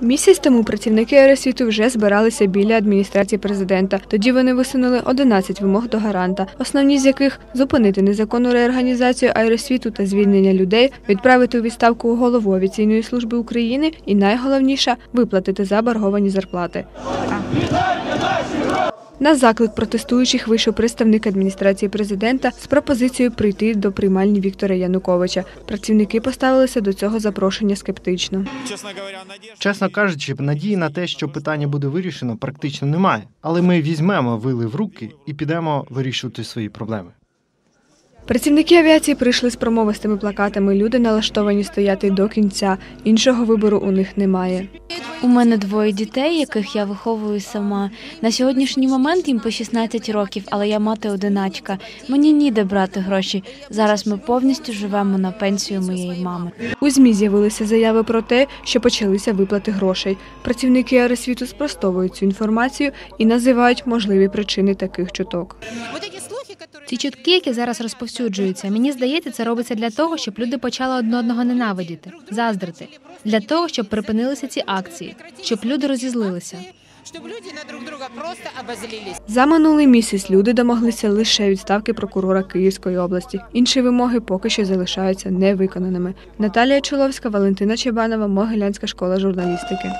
Місяць тому працівники аеросвіту вже збиралися біля адміністрації президента. Тоді вони висунули 11 вимог до гаранта, основні з яких зупинити незаконну реорганізацію аеросвіту та звільнення людей, відправити у відставку голову авіаційної служби України і найголовніше виплатити заборговані зарплати. На заклик протестуючих вийшов представник адміністрації президента з пропозицією прийти до приймальні Віктора Януковича. Працівники поставилися до цього запрошення скептично. Честно говоря. Чесно кажучи, надії на те, що питання буде вирішено, практично немає. Але ми візьмемо вили в руки і підемо вирішувати свої проблеми. Працівники авіації прийшли з промовистими плакатами. Люди налаштовані стояти до кінця. Іншого вибору у них немає. У мене двоє дітей, яких я виховую сама. На сьогоднішній момент їм по 16 років, але я мати одиначка. Мені ніде брати гроші. Зараз ми повністю живемо на пенсію моєї мами. У ЗМІ з'явилися заяви про те, що почалися виплати грошей. Працівники аеросвіту спростовують цю інформацію і називають можливі причини таких чуток. Ці чутки, які зараз розповсюджуються, мені здається, це робиться для того, щоб люди почали одне одного ненавидіти, заздрити, для того, щоб припинилися ці акції, щоб люди розізлилися. Чтобы люди на друг друга просто обозлились. За минулий місяць люди домоглися лише відставки прокурора Київської області. Інші вимоги поки що залишаються невиконаними. Наталія Чоловська, Валентина Чебанова, Могилянська школа журналістики.